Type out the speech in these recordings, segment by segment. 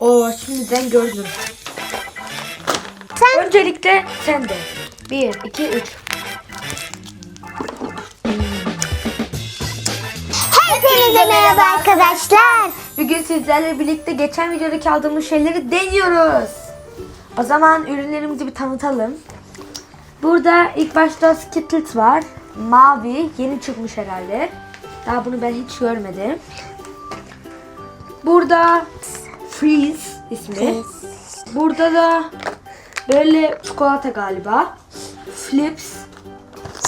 Oo şimdiden gördüm. Sen Öncelikle sen de. 1, 2, 3. hepinize merhaba arkadaşlar. Bugün sizlerle birlikte geçen videodaki aldığımız şeyleri deniyoruz. O zaman ürünlerimizi bir tanıtalım. Burada ilk başta Skittles var. Mavi. Yeni çıkmış herhalde. Daha bunu ben hiç görmedim. Burada Freeze ismi. Burada da böyle çikolata galiba. Flips,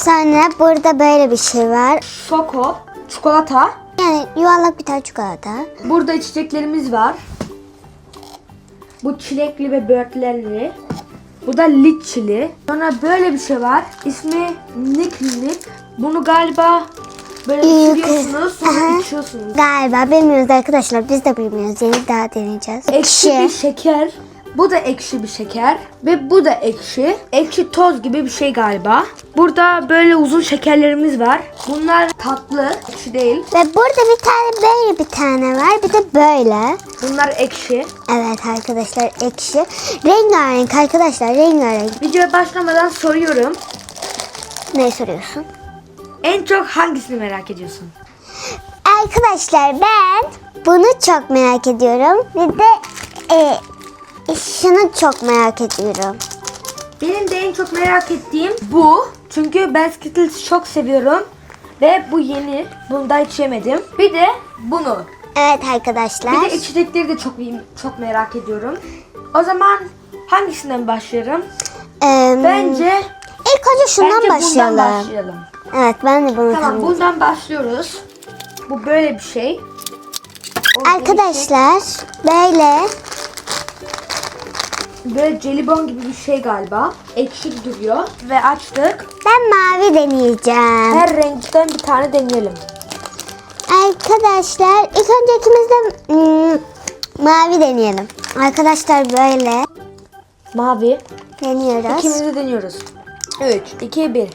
Sonra burada böyle bir şey var. Choco, çikolata. Yani yuvarlak bir tane çikolata. Burada içeceklerimiz var. Bu çilekli ve böğürtlenli. Bu da litçili. Sonra böyle bir şey var. İsmi Nick Nick. Bunu galiba böyle İyi, sürüyorsunuz sonra Aha. içiyorsunuz. Galiba bilmiyoruz arkadaşlar. Biz de bilmiyoruz. Yeni daha deneyeceğiz. Ekşi bir şeker. Bu da ekşi bir şeker. Ve bu da ekşi. Ekşi toz gibi bir şey galiba. Burada böyle uzun şekerlerimiz var. Bunlar tatlı. Ekşi değil. Ve burada bir tane böyle bir tane var. Bir de böyle. Bunlar ekşi. Evet arkadaşlar ekşi. Rengarenk arkadaşlar rengarenk. Videoya başlamadan soruyorum. Ne soruyorsun? En çok hangisini merak ediyorsun? Arkadaşlar ben bunu çok merak ediyorum. Bir de e, şunu çok merak ediyorum. Benim de en çok merak ettiğim bu. Çünkü ben Skittles'ı çok seviyorum. Ve bu yeni. Bunu da hiç yemedim. Bir de bunu. Evet arkadaşlar. Bir de içecekleri de çok çok merak ediyorum. O zaman hangisinden başlayalım? Em, Bence ilk önce şundan bence başlayalım. başlayalım. Evet ben de bunu Tamam tam- bundan başlıyoruz. Bu böyle bir şey. O Arkadaşlar böyle Böyle jelibon gibi bir şey galiba. Ekşi duruyor. Ve açtık. ben mavi deneyeceğim. Her renkten bir tane deneyelim. Arkadaşlar ilk önce ikimiz de hmm, mavi deneyelim. Arkadaşlar böyle Mavi. deniyoruz. İkimiz de deniyoruz. 3, 2, 1.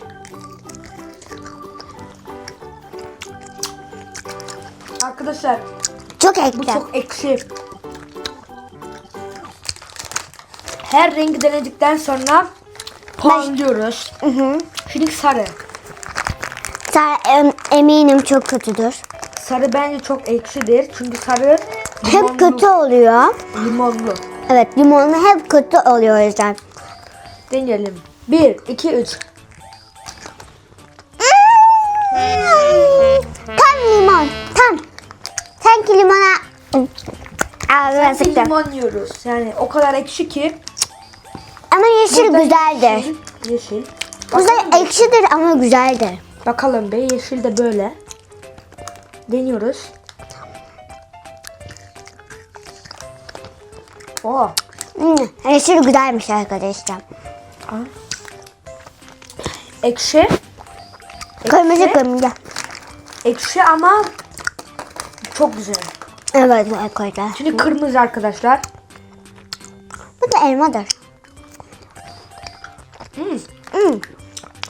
Arkadaşlar Çok bu ekşi. çok ekşi. Her rengi denedikten sonra puanlıyoruz. Hı hı. Şimdi sarı. Sa- em- eminim çok kötüdür. Sarı bence çok ekşidir. Çünkü sarı Hep limonlu. kötü oluyor. Limonlu. Evet limonlu hep kötü oluyor o yüzden. Deneyelim. 1, 2, 3. Sanki limona ağzına Sanki sıktım. limon yiyoruz. Yani o kadar ekşi ki. Ama yeşil Burada güzeldir. Yeşil. yeşil. Güzel ekşidir ama güzeldir. bakalım be yeşil de böyle. Deniyoruz. Oo. Hmm, yeşil güzelmiş arkadaşlar. Ekşi. Kırmızı kırmızı. Ekşi ama çok güzel. Evet arkadaşlar. Şimdi kırmızı arkadaşlar. Bu da elmadır. Hmm. Hmm,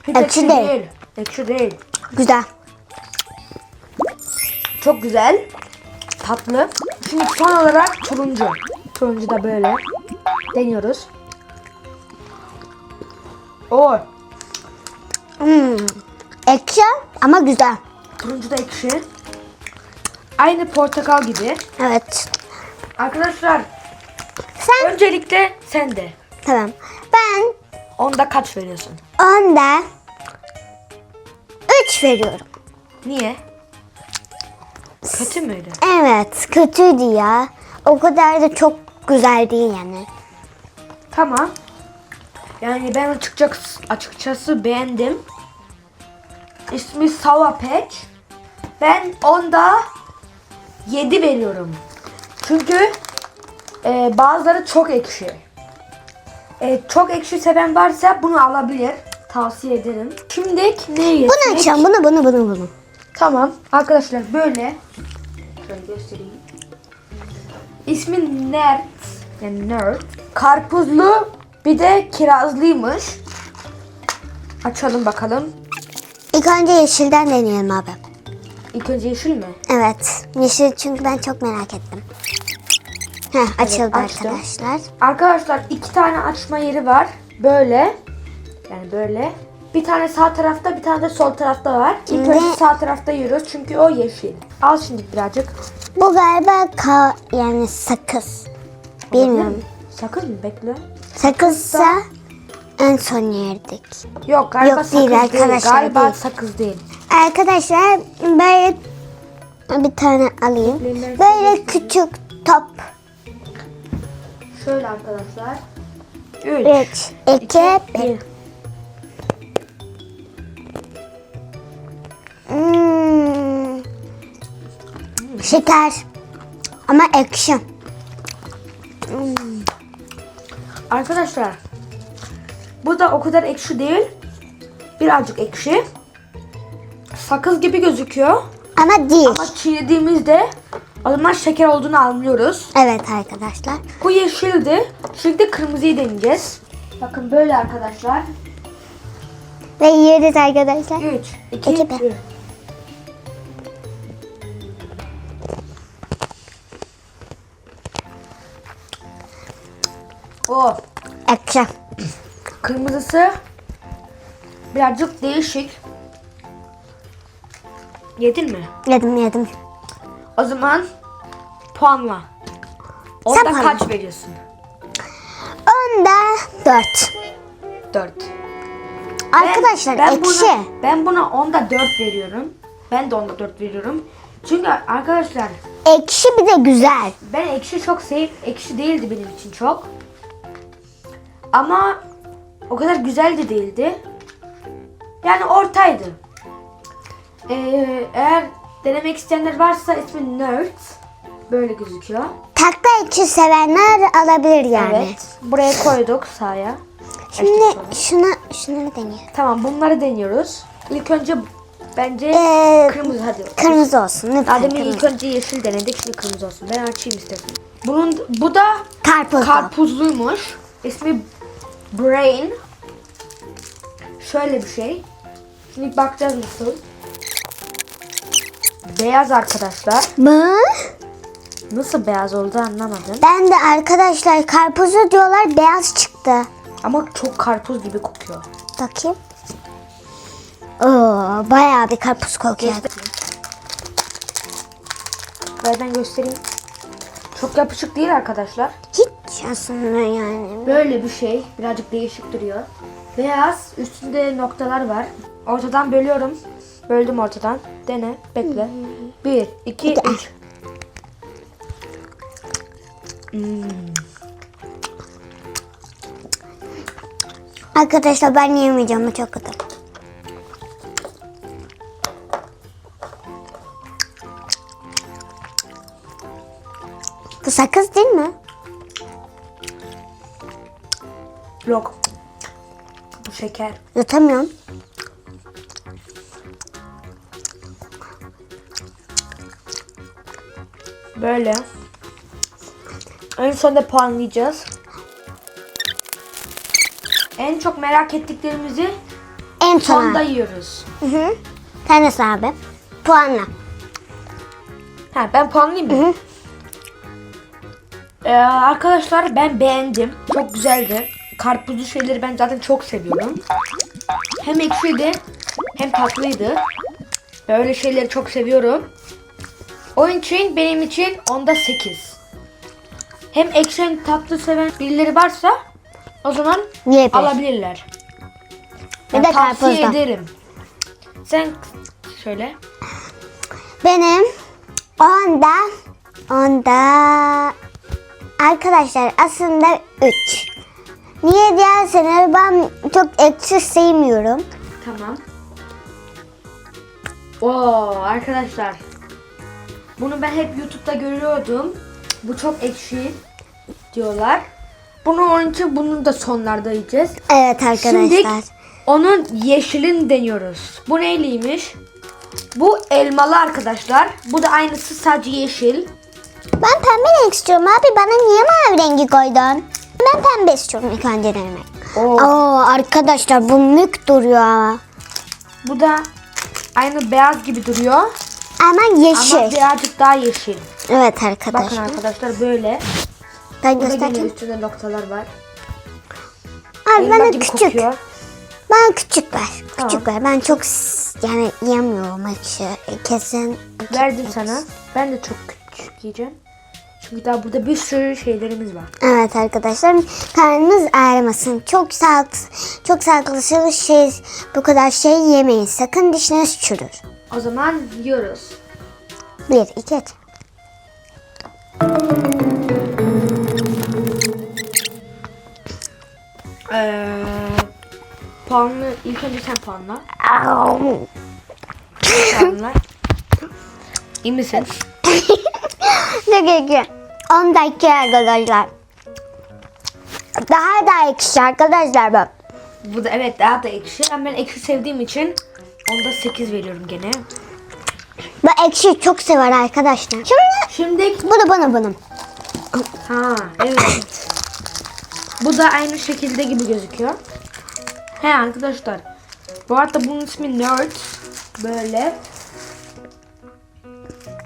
Hiç Ekşi ekşi değil. değil. Ekşi değil. güzel. Çok güzel. Tatlı. Şimdi son olarak turuncu. Turuncu da böyle. Deniyoruz. Oo. Hmm. Ekşi ama güzel. Turuncu da ekşi. Aynı portakal gibi. Evet. Arkadaşlar Sen öncelikle sen de. tamam. Ben Onda kaç veriyorsun? onda 3 veriyorum. Niye? Kötü müydü? Evet kötüydü ya. O kadar da çok güzel değil yani. Tamam. Yani ben açıkçası, açıkçası beğendim. İsmi Sour Patch. Ben onda 7 veriyorum. Çünkü e, bazıları çok ekşi. E, çok ekşi seven varsa bunu alabilir. Tavsiye ederim. Şimdi ne yesek? Bunu açalım bunu bunu bunu bunu. Tamam. Arkadaşlar böyle. Şöyle göstereyim. İsmi Nerd. Yani Nerd. Karpuzlu bir de kirazlıymış. Açalım bakalım. İlk önce yeşilden deneyelim abi. İlk önce yeşil mi? Evet. Yeşil çünkü ben çok merak ettim. Heh, açıldı Evet, açtım. arkadaşlar. Arkadaşlar iki tane açma yeri var. Böyle. Yani böyle. Bir tane sağ tarafta bir tane de sol tarafta var. İlk Şimdi- önce sağ tarafta yürüyoruz çünkü o yeşil. Al şimdi birazcık. Bu galiba ka yani sakız. Bilmiyorum. Sakız mı? Bekle. Sakızsa en son yerdik. Yok galiba Yok, sakız değil arkadaşlar, Galiba değil. sakız değil. Arkadaşlar böyle bir tane alayım. Böyle küçük top. Şöyle arkadaşlar. 3, 3, 2, 1. Hmm. Şeker. Ama ekşi. Arkadaşlar bu da o kadar ekşi değil. Birazcık ekşi. Sakız gibi gözüküyor. Ama değil. Ama çiğnediğimizde o zaman şeker olduğunu anlıyoruz. Evet arkadaşlar. Bu yeşildi. Şimdi kırmızıyı deneyeceğiz. Bakın böyle arkadaşlar. Ve yiyoruz arkadaşlar. 3, 2, İki, bir. 1. O Ekşi. Kırmızısı birazcık değişik. Yedin mi? Yedim yedim. O zaman puanla. Onda Sen puanla. kaç veriyorsun? Onda 4. 4. Arkadaşlar ekşi. Buna, ben buna onda 4 veriyorum. Ben de onda 4 veriyorum. Çünkü arkadaşlar Ekşi bir de güzel. ben ekşi çok sevip ekşi değildi benim için çok. Ama o kadar güzel de değildi. Yani ortaydı. Ee, eğer denemek isteyenler varsa ismi Nerd. Böyle gözüküyor. Takla ekşi sevenler alabilir yani. Evet. Buraya koyduk sahaya. Şimdi Açtık şunu şunu deneyelim. Tamam bunları deniyoruz. İlk önce bence Ee, kırmızı hadi. Kırmızı olsun lütfen. İlk önce yeşil denedik şimdi kırmızı olsun. Ben açayım istedim. Bunun bu da Karpuz. karpuzluymuş. İsmi Brain. Şöyle bir şey. Şimdi bakacağız nasıl. Beyaz arkadaşlar. Mı? Nasıl beyaz oldu anlamadım. Ben de arkadaşlar karpuzu diyorlar beyaz çıktı. Ama çok karpuz gibi kokuyor. Bakayım. Oo, bayağı bir karpuz kokuyor. Ben göstereyim. Çok yapışık değil arkadaşlar. Hiç aslında yani. Böyle bir şey. Birazcık değişik duruyor. Beyaz. Üstünde noktalar var. Ortadan bölüyorum. Böldüm ortadan. Dene. Bekle. Bir, iki, Bir de- üç. Arkadaşlar ben yemeyeceğim bu çok kötü. Bu sakız değil mi? Yok. Şeker. Yutamıyorum. Böyle. En sonunda puanlayacağız. En çok merak ettiklerimizi En sonda son. yiyoruz. Hı hı. Tanesi abi. Puanla. Ha ben puanlayayım mı? Ee, arkadaşlar ben beğendim. Çok güzeldi. Karpuzlu şeyleri ben zaten çok seviyorum. Hem ekşiydi hem tatlıydı. Böyle şeyleri çok seviyorum. Onun için benim için onda 8. Hem ekşi hem tatlı seven birileri varsa o zaman Yiyebilir. alabilirler. Ben de tavsiye karpuzda. ederim. Sen şöyle. Benim onda onda arkadaşlar aslında 3. Niye derseniz ben çok ekşi sevmiyorum. Tamam. Oo arkadaşlar. Bunu ben hep YouTube'da görüyordum. Bu çok ekşi diyorlar. Bunu onun için bunu da sonlarda yiyeceğiz. Evet arkadaşlar. Şimdi onun yeşilini deniyoruz. Bu neyliymiş? Bu elmalı arkadaşlar. Bu da aynısı sadece yeşil. Ben pembe renk istiyorum abi. Bana niye mavi rengi koydun? Ben pembe istiyorum ilk denemek. Oo. Oo arkadaşlar bu mük duruyor ama. Bu da aynı beyaz gibi duruyor. Ama yeşil. Ama birazcık daha yeşil. Evet Bakın arkadaşlar. arkadaşlar böyle. Ben Burada göstereyim. üstünde noktalar var. Abi bana küçük. kokuyor. Bana küçük ver. Tamam. Küçük ver. Ben çok yani yiyemiyorum ekşi. Kesin. Verdim sana. Ben de çok küçük yiyeceğim. Çünkü daha burada bir sürü şeylerimiz var. Evet arkadaşlar karnınız ağrımasın. Çok sağlıklı, çok sağlıklı şey bu kadar şey yemeyin. Sakın dişiniz çürür. O zaman yiyoruz. Bir, iki, üç. Ee, puanlı ilk önce sen puanla. Puanla. İyi misin? Dakika. 10 dakika arkadaşlar. Daha da ekşi arkadaşlar bu. Bu da evet daha da ekşi. Ama ben ekşi sevdiğim için onda 8 veriyorum gene. Bu ekşi çok sever arkadaşlar. Şimdi Şimdi bu da bana bunun. ha evet. Bu da aynı şekilde gibi gözüküyor. He arkadaşlar. Bu arada bunun ismi Nerd. Böyle.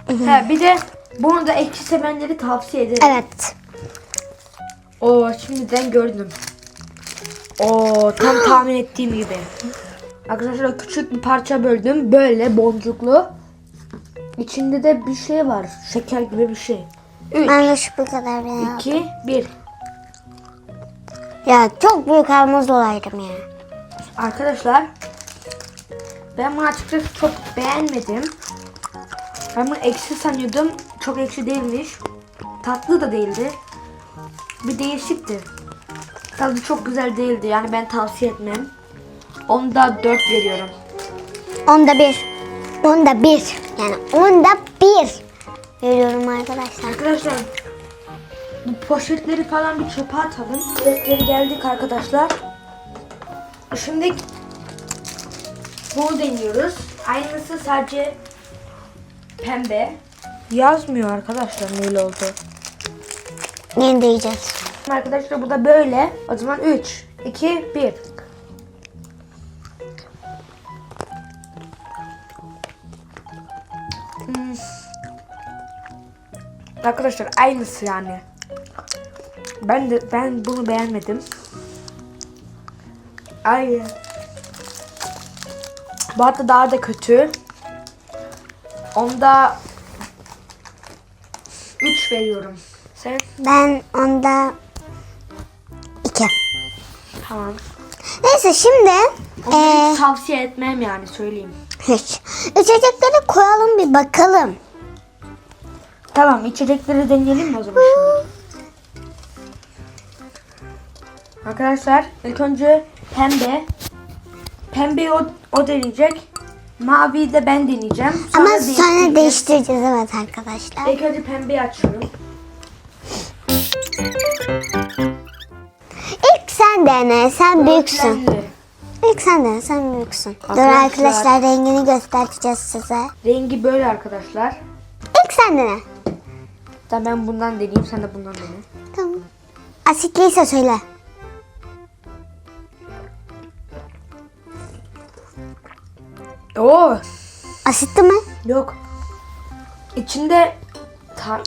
He bir de bunu da ekşi sevenleri tavsiye ederim. Evet. Oo şimdiden gördüm. Oo tam tahmin ettiğim gibi. Arkadaşlar küçük bir parça böldüm. Böyle boncuklu. İçinde de bir şey var. Şeker gibi bir şey. 3, Ben de şu bu kadar ya. 2, 1. Ya çok büyük almaz olaydım ya. Arkadaşlar ben bunu açıkçası çok beğenmedim. Ben bunu ekşi sanıyordum. Çok ekşi değilmiş. Tatlı da değildi. Bir değişikti. Tadı çok güzel değildi. Yani ben tavsiye etmem. Onda 4 veriyorum. Onda bir. Onda bir. Yani onda bir. Veriyorum arkadaşlar. Arkadaşlar bu poşetleri falan bir çöpe atalım. Poşetleri geldik arkadaşlar. Şimdi bunu deniyoruz. Aynısı sadece pembe. Yazmıyor arkadaşlar neyle oldu. Yeni de yiyeceğiz. Arkadaşlar bu da böyle. O zaman 3, 2, 1. Hmm. Arkadaşlar aynısı yani. Ben de ben bunu beğenmedim. Ay. Bu hatta daha da kötü. Onda 3 veriyorum. Sen? Ben onda iki. Tamam. Neyse şimdi Onu eee hiç tavsiye etmem yani söyleyeyim. hiç. İçecekleri koyalım bir bakalım. Tamam içecekleri deneyelim mi o zaman şimdi? Arkadaşlar ilk önce pembe. Pembeyi o, o deneyecek. Maviyi de ben deneyeceğim. Ama sonra değiştireceğiz. evet arkadaşlar. İlk önce pembeyi açıyorum. İlk sen dene sen büyüksün. Renklendi. İlk sen dene sen büyüksün. Dur Arkadaşlar. arkadaşlar rengini göstereceğiz size. Rengi böyle arkadaşlar. İlk sen dene. Tamam ben bundan deneyeyim sen de bundan dene. Tamam. Asitliyse söyle. Oo Asitli mi? yok. İçinde ta,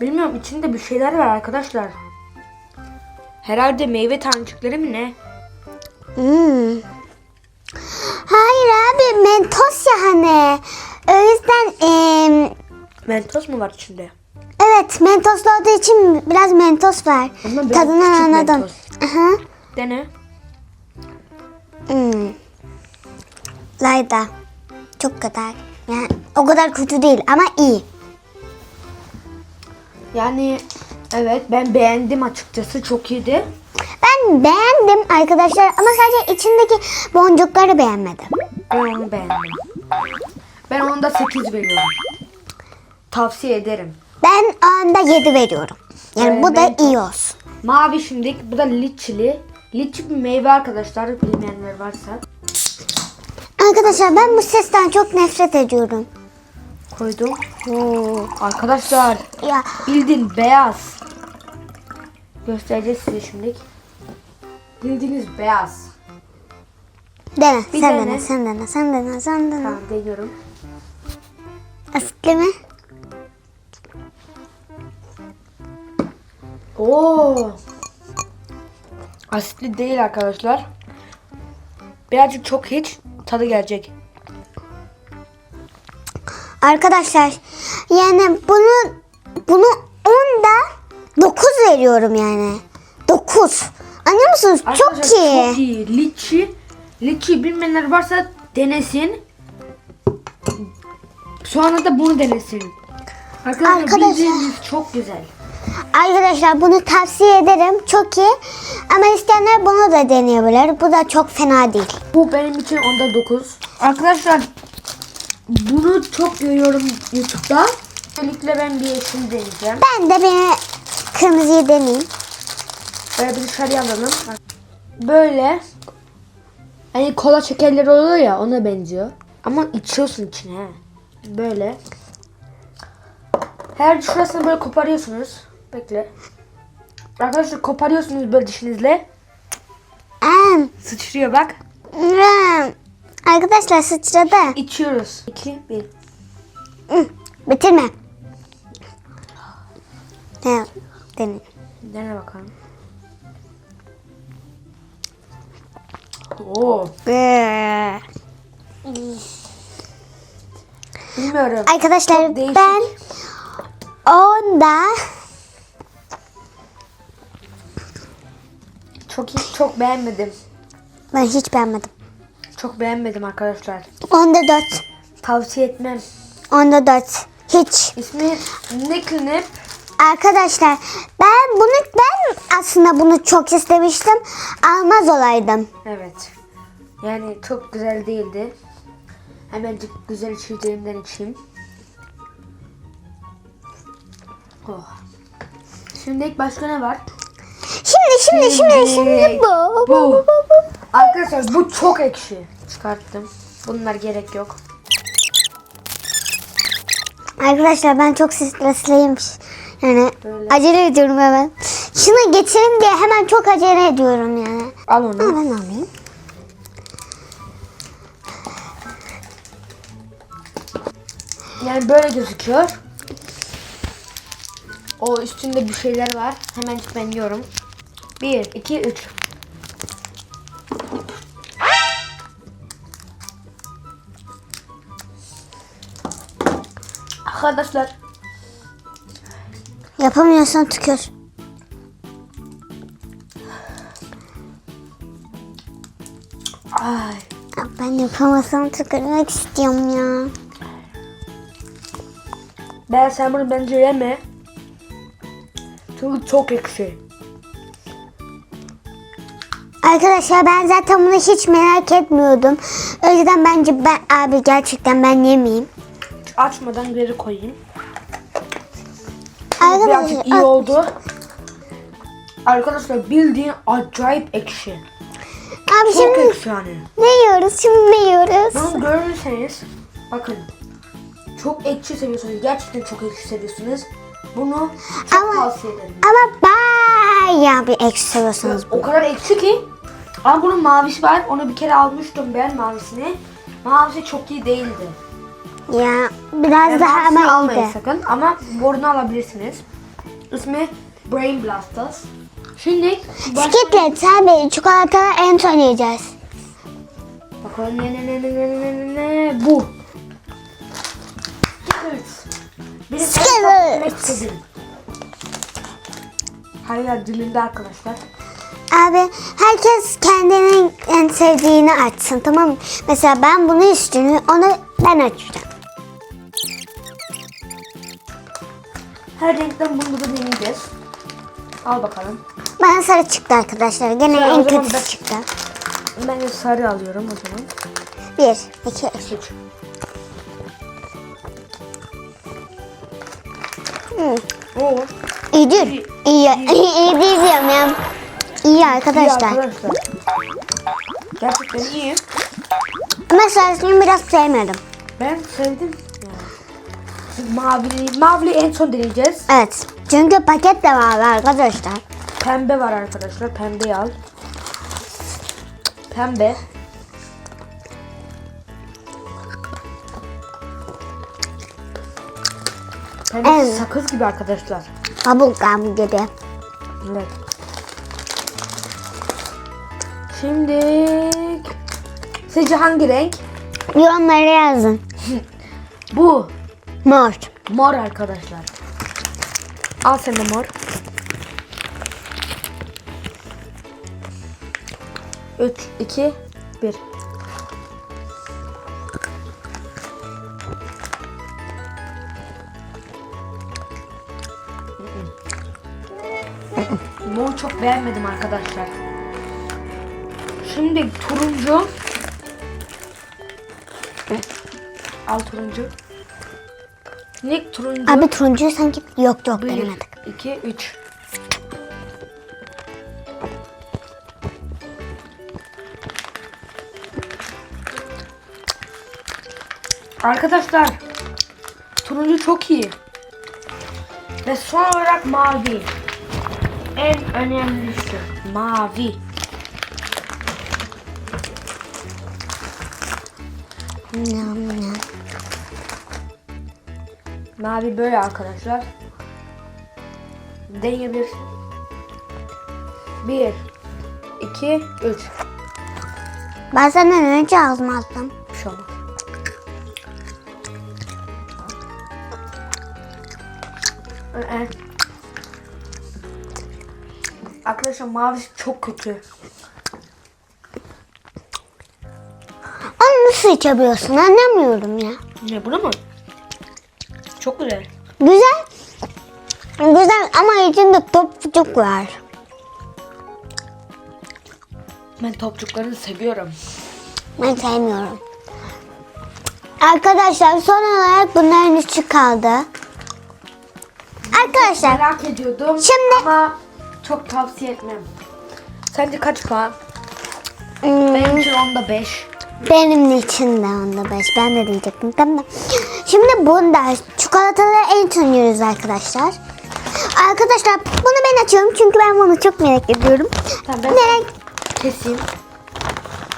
bilmiyorum içinde bir şeyler var arkadaşlar. Herhalde meyve tanecikleri mi ne? Hmm. Hayır abi mentos ya hani. O yüzden em, Mentos mu var içinde? evet mentoslu olduğu için biraz mentos var. Ama biraz Tadını küçük anladım. mentos. Aha. Dene. Hmm. Layda. Çok kadar. Yani o kadar kötü değil ama iyi. Yani evet ben beğendim açıkçası çok iyiydi. Ben beğendim arkadaşlar ama sadece içindeki boncukları beğenmedim. Ben onu beğendim. Ben onda 8 veriyorum. Tavsiye ederim. Ben onda 7 veriyorum. Yani Ee, bu da iyi olsun. Mavi şimdi bu da liçili. Liçi bir meyve arkadaşlar bilmeyenler varsa. Arkadaşlar ben bu sesten çok nefret ediyorum. Koydum. Oo, arkadaşlar Ya bildiğin beyaz. Göstereceğiz size şimdi. Bildiğiniz beyaz. dene, Bir sen dene. dene, sen dene, sen dene, sen dene. Tamam deniyorum. Asitli mi? Oo. Asitli değil arkadaşlar. Birazcık çok hiç tadı gelecek. Arkadaşlar yani bunu bunu 10'da 9 veriyorum yani. 9. Anlıyor musunuz? Çok iyi. Çok iyi. Litchi. Litchi bilmeyenler varsa denesin. Sonra da bunu denesin. Arkadaşlar, Arkadaşlar. bildiğiniz çok güzel. Arkadaşlar bunu tavsiye ederim. Çok iyi. Ama isteyenler bunu da deneyebilir. Bu da çok fena değil. Bu benim için onda 9. Arkadaşlar bunu çok görüyorum YouTube'da. Özellikle ben bir yeşil deneyeceğim. Ben de bir kırmızıyı deneyeyim. Böyle bir dışarıya alalım. Böyle. Hani kola şekerleri oluyor ya ona benziyor. Ama içiyorsun içine. he. Böyle. Her şurasını böyle koparıyorsunuz. Bekle. Arkadaşlar koparıyorsunuz böyle dişinizle. Em, Sıçrıyor bak. em. Arkadaşlar sıçradı. İçiyoruz. 2, 1. Hı, Bitirme. Ne? Deneyim. Dene bakalım. Oo. Ee, Bilmiyorum. Arkadaşlar Çok değişik. ben onda Çok iyi, çok beğenmedim. ben hiç beğenmedim. Çok beğenmedim arkadaşlar. Onda 4. Tavsiye etmem. Onda 4. Hiç. İsmi Nicknip. Arkadaşlar ben bunu ben aslında bunu çok istemiştim. Almaz olaydım. Evet. Yani çok güzel değildi. Hemencik güzel içeceğimden içeyim. Oh. Şimdi ilk başka ne var? Şimdi şimdi şimdi şimdi bu. Bu. Arkadaşlar bu çok ekşi. Çıkarttım. Bunlar gerek yok. Arkadaşlar ben çok stresliyim. Yani Böyle. acele ediyorum hemen. Şunu geçelim diye hemen çok acele ediyorum yani. Al Ha, onu. ben alayım. Yani böyle gözüküyor. O üstünde bir şeyler var. Hemencik ben yiyorum. 1, 2, 3. Arkadaşlar Yapamıyorsan tükür. ay, Ben yapamasam tükürmek istiyorum ya. ben sen bunu bence yeme. Çünkü çok ekşi. Arkadaşlar ben zaten bunu hiç merak etmiyordum. O yüzden bence ben abi gerçekten ben yemeyeyim. Açmadan geri koyayım. Arkadaşlar Birazcık iyi a- oldu. Arkadaşlar bildiğin acayip ekşi. abi Çok şimdi ekşi yani. ne yiyoruz? Şimdi ne yiyoruz? Bunu görürseniz bakın çok ekşi seviyorsunuz. Gerçekten çok ekşi seviyorsunuz. Bunu çok Ama- tavsiye ederim. Ama bayağı bir ekşi seviyorsunuz. O kadar ekşi ki ama bunun mavisi var. Onu bir kere almıştım ben mavisini. Mavisi çok iyi değildi. Ya biraz Yani daha ama almayın iyiydi. sakın ama borunu alabilirsiniz. İsmi Brain Blasters. Şimdi Skitlet abi çikolatalı en son yiyeceğiz. Bakalım ne ne ne ne ne ne ne ne bu. Skittles. Benim en çok Skittles. yemek istediğim. Hala dilimde arkadaşlar. Abi herkes kendinin en sevdiğini açsın tamam mı? Mesela ben bunu istiyorum onu ben açacağım. Her renkten bunu da deneyeceğiz. Al bakalım. Bana sarı çıktı arkadaşlar. Gene Sarı, o en zaman kötüsü ben- çıktı. Ben de sarı alıyorum o zaman. Bir, iki, üç. Üç. Hı. Oo. İyi değil. İyi, iyi, iyi değil diyorum ya. İyi iyi arkadaşlar. arkadaşlar. Gerçekten iyi. Ama sarısını biraz sevmedim. Ben sevdim. Mavili, mavili en son deneyeceğiz. Evet. Çünkü paket de var arkadaşlar. Pembe var arkadaşlar. Pembeyi al. Pembe. Pembe Evet. sakız gibi arkadaşlar. Kabuk dedi. Evet. Şimdi sizce hangi renk? Yorumlara yazın. Bu. Mor. Mor arkadaşlar. Al sen de mor. 3, 2, 1. Mor çok beğenmedim arkadaşlar. Şimdi turuncu. Al turuncu. Nick turuncu. Abi turuncuyu sanki yok yok 1, denemedik. 2, 3. Arkadaşlar turuncu çok iyi. Ve son olarak mavi. En önemlisi mavi. Mavi böyle arkadaşlar. Deneyebilirsin. 1 2 3 Ben senden önce ağzıma attım. Bir şey olmaz. Ee, Arkadaşlar mavi çok kötü. Nasıl içebiliyorsun anlamıyorum ya. Ne bunu mu? Çok güzel. Güzel. Güzel ama içinde topçuk var. Ben topçuklarını seviyorum. Ben sevmiyorum. Arkadaşlar son olarak bunların üçü kaldı. Arkadaşlar Merak ediyordum Şimdi- ama çok tavsiye etmem. Sence kaç puan? hmm, Benim için onda 5. benim için de onda beş. Ben de diyecektim. Tamam. Şimdi bunda çikolataları en son yiyoruz arkadaşlar. Arkadaşlar bunu ben açıyorum çünkü ben bunu çok merak ediyorum. Tamam ben Merak, keseyim.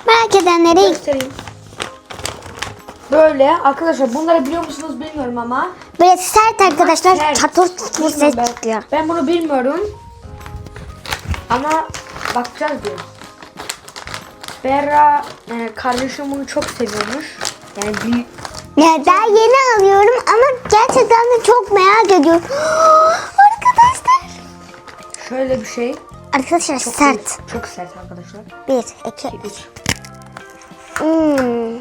merak edenleri Göstereyim. Böyle arkadaşlar bunları biliyor musunuz bilmiyorum ama böyle sert arkadaşlar Sert. çatır çatır ses çıkıyor. Ben bunu bilmiyorum. Ama bakacağız diyor. Berra e, kardeşim bunu çok seviyormuş. Yani bil, Ya daha yeni alıyorum ama gerçekten de çok merak ediyorum. Arkadaşlar. şöyle bir şey. Arkadaşlar Çok sert. iyi, Çok sert arkadaşlar. Bir, iki, 3. Hmm.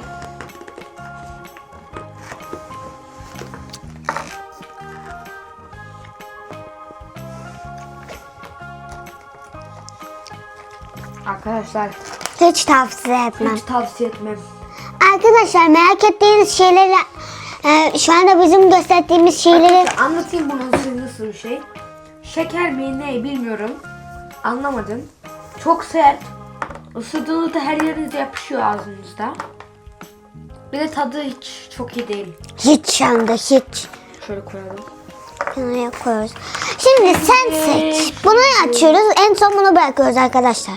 Arkadaşlar Hiç tavsiye etmem. hiç tavsiye etmem. Arkadaşlar merak ettiğiniz şeyleri e, şu anda bizim gösterdiğimiz şeyleri Arkadaşlar, anlatayım bunun size nasıl bir şey. Şeker mi ne bilmiyorum. Anlamadım. Çok sert. Isırdığınızda her yerinize yapışıyor ağzınızda. Bir de tadı hiç çok iyi değil. hiç şu anda hiç Şöyle koyalım. kenara koyuyoruz. Şimdi sen seç. Bunu açıyoruz. En son bunu bırakıyoruz arkadaşlar.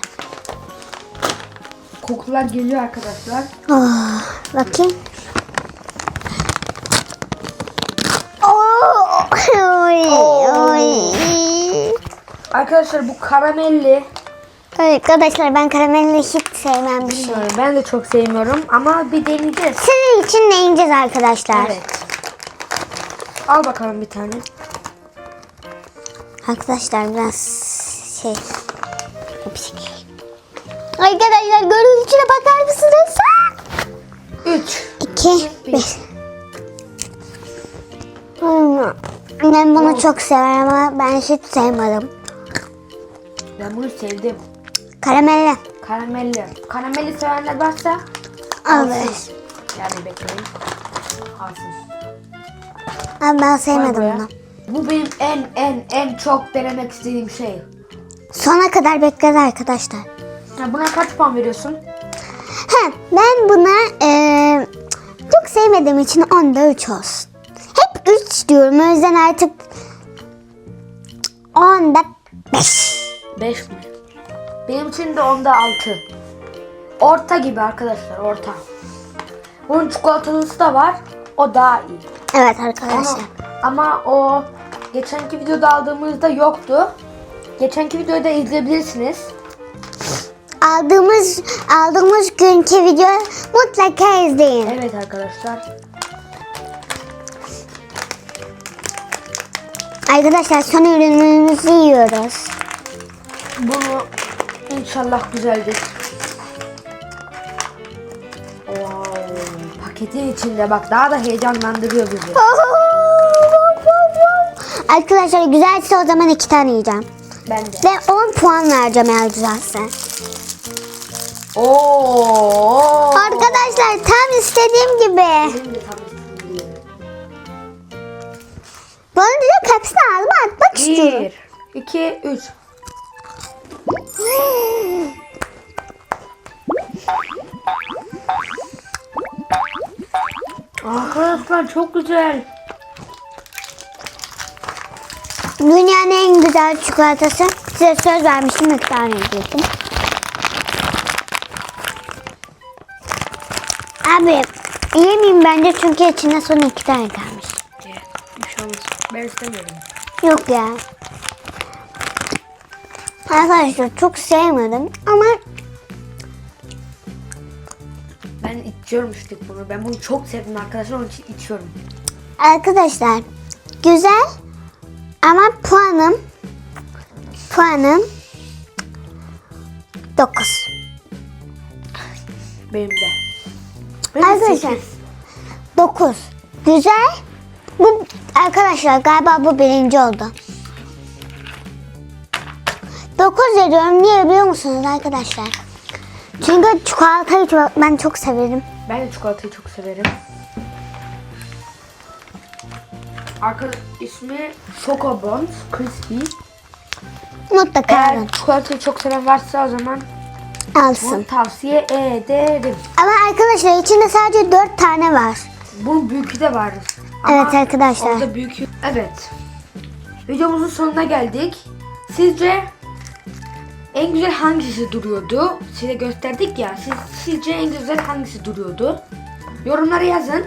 Kokular geliyor arkadaşlar. Oh, bakayım. Oh, oy, oy. Arkadaşlar bu karamelli. Arkadaşlar ben karamelli hiç sevmem bir şey. Bilmiyorum, Ben de çok sevmiyorum ama bir deneyeceğiz. Sizin için ne yiyeceğiz arkadaşlar? Evet. Al bakalım bir tane. Arkadaşlar biraz şey. Hepsi- Arkadaşlar görüntüsüne bakar mısınız? 3. 2 1 Ben bunu çok severim ama ben hiç sevmedim. Ben bunu sevdim. Karamelli. Karamelli. Karamelli sevenler varsa Alır. Yani bekleyin. Alsın. Ama ben sevmedim bunu. Bu benim en en en çok denemek istediğim şey. Sona kadar bekledi arkadaşlar. Ya buna kaç puan veriyorsun? He, ben buna eee, çok sevmediğim için onda 3 olsun. Hep 3 diyorum o yüzden artık onda 5. 5 mi? Benim için de onda 6. Orta gibi arkadaşlar orta. Bunun çikolatalısı da var. O daha iyi. Evet arkadaşlar. ama o geçenki videoda aldığımızda yoktu. geçenki videoyu da izleyebilirsiniz. Aldığımız aldığımız günkü videoyu mutlaka izleyin. Evet arkadaşlar. Arkadaşlar son ürünümüzü yiyoruz. Bunu inşallah güzeldir. Wow, paketin içinde bak daha da heyecanlandırıyor bizi. Arkadaşlar güzelse o zaman iki tane yiyeceğim. Ben de. Ve 10 puan vereceğim eğer güzelse. Oo. Arkadaşlar tam istediğim gibi. Bana direkt hepsini ağzıma atmak istiyorum. Bir, iki, üç. Arkadaşlar çok güzel. Dünyanın en güzel çikolatası. Size söz vermiştim iki tane Abi yemeyeyim bence çünkü içinde son iki tane kalmış. Bir şey olmaz. Ben istemiyorum. Yok ya. Arkadaşlar çok sevmedim ama Ben içiyorum işte bunu. Ben bunu çok sevdim arkadaşlar. Onun için içiyorum. arkadaşlar güzel ama puanım puanım 9. Benim de. Arkadaşlar. sekiz. 9. Güzel. Bu arkadaşlar galiba bu birinci oldu. 9 ediyorum. Niye biliyor musunuz arkadaşlar? Çünkü çikolatayı çok, ben çok severim. Ben de çikolatayı çok severim. Arkadaş ismi Chocobond Crispy. Mutlaka Eğer çikolatayı çok seven varsa o zaman alsın. bunu tavsiye ederim. Ama arkadaşlar içinde sadece 4 tane var. Bunun büyükü de var. Evet arkadaşlar. Orada büyükü. Evet. Videomuzun sonuna geldik. Sizce en güzel hangisi duruyordu? Size gösterdik ya. Siz, sizce en güzel hangisi duruyordu? Yorumlara yazın.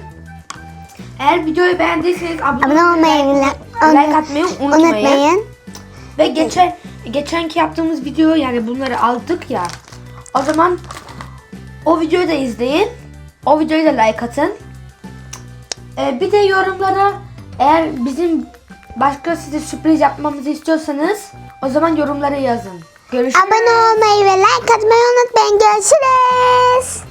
Eğer videoyu beğendiyseniz abone, Abone olmayı, like, like- like atmayı unutmayın. Unutmayın. Ve geçen geçenki yaptığımız video yani bunları aldık ya. O zaman o videoyu da izleyin. O videoyu da like atın. Ee, bir de yorumlara eğer bizim başka size sürpriz yapmamızı istiyorsanız o zaman yorumlara yazın. Görüşürüz. Abone olmayı ve like atmayı unutmayın. Görüşürüz.